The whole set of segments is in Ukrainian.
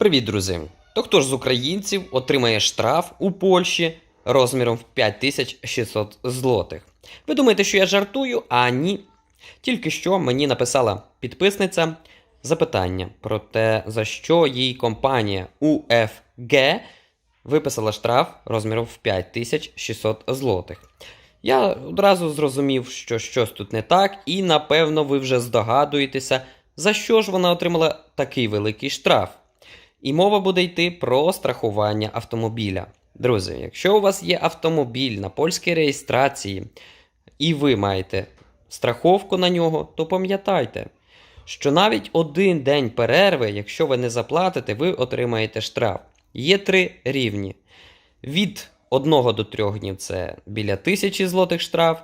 Привіт, друзі! То хто ж з українців отримає штраф у Польщі розміром в 5600 злотих? Ви думаєте, що я жартую? А ні. Тільки що мені написала підписниця запитання про те, за що їй компанія UFG виписала штраф розміром в 5600 злотих. Я одразу зрозумів, що щось тут не так, і напевно ви вже здогадуєтеся, за що ж вона отримала такий великий штраф. І мова буде йти про страхування автомобіля. Друзі, якщо у вас є автомобіль на польській реєстрації, і ви маєте страховку на нього, то пам'ятайте, що навіть один день перерви, якщо ви не заплатите, ви отримаєте штраф. Є три рівні. Від 1 до 3 днів це біля 1000 злотих штраф.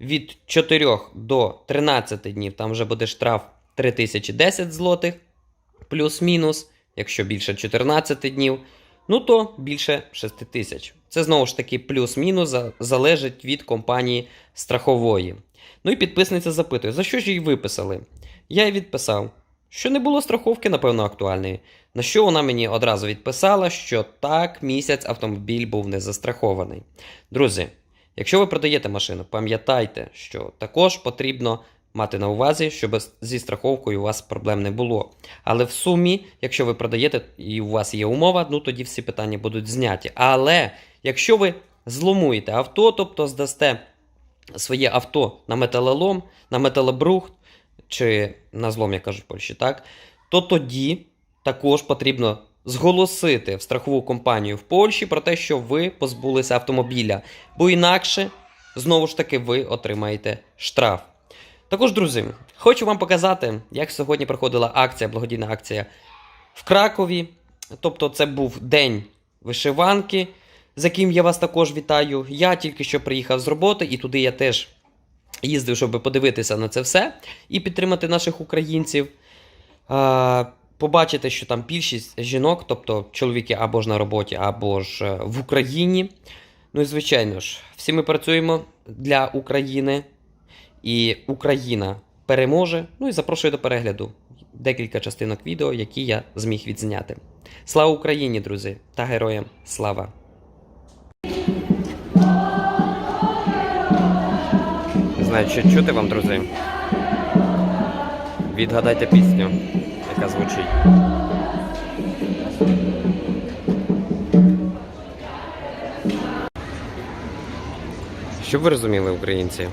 Від 4 до 13 днів там вже буде штраф 3010 злотих, плюс-мінус. Якщо більше 14 днів, ну то більше 6 тисяч. Це знову ж таки плюс-мінус залежить від компанії страхової. Ну і підписниця запитує, за що ж її виписали? Я їй відписав, що не було страховки, напевно, актуальної. На що вона мені одразу відписала, що так, місяць автомобіль був не застрахований. Друзі, якщо ви продаєте машину, пам'ятайте, що також потрібно мати на увазі, щоб зі страховкою у вас проблем не було. Але в сумі, якщо ви продаєте і у вас є умова, ну тоді всі питання будуть зняті. Але якщо ви зломуєте авто, тобто здасте своє авто на металолом, на металобрухт, чи на злом, як кажуть в Польщі, так, то тоді також потрібно зголосити в страхову компанію в Польщі про те, що ви позбулися автомобіля, бо інакше, знову ж таки, ви отримаєте штраф. Також, друзі, хочу вам показати, як сьогодні проходила акція, благодійна акція в Кракові. Тобто, це був день вишиванки, з яким я вас також вітаю. Я тільки що приїхав з роботи, і туди я теж їздив, щоб подивитися на це все і підтримати наших українців. Побачити, що там більшість жінок, тобто чоловіки або ж на роботі, або ж е, в Україні. Ну і звичайно ж, всі ми працюємо для України, і Україна переможе. Ну і запрошую до перегляду декілька частинок відео, які я зміг відзняти. Слава Україні, друзі, та героям слава! Не знаю, чи чути вам, друзі. Відгадайте пісню, яка звучить. Щоб ви розуміли, українці,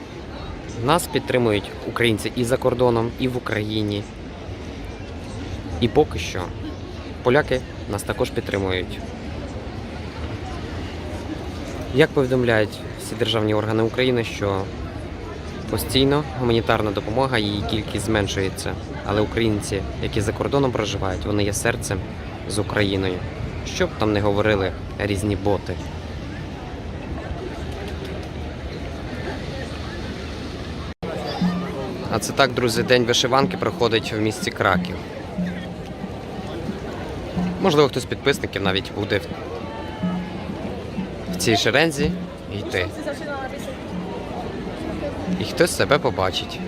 нас підтримують українці і за кордоном, і в Україні. І поки що поляки нас також підтримують. Як повідомляють всі державні органи України, що постійно гуманітарна допомога, її кількість зменшується. Але українці, які за кордоном проживають, вони є серцем з Україною. Що б там не говорили різні боти. А це так, друзі, день вишиванки проходить в місті Краків. Можливо, хтось з підписників навіть буде в- цій шерензі йти. І хтось себе побачить.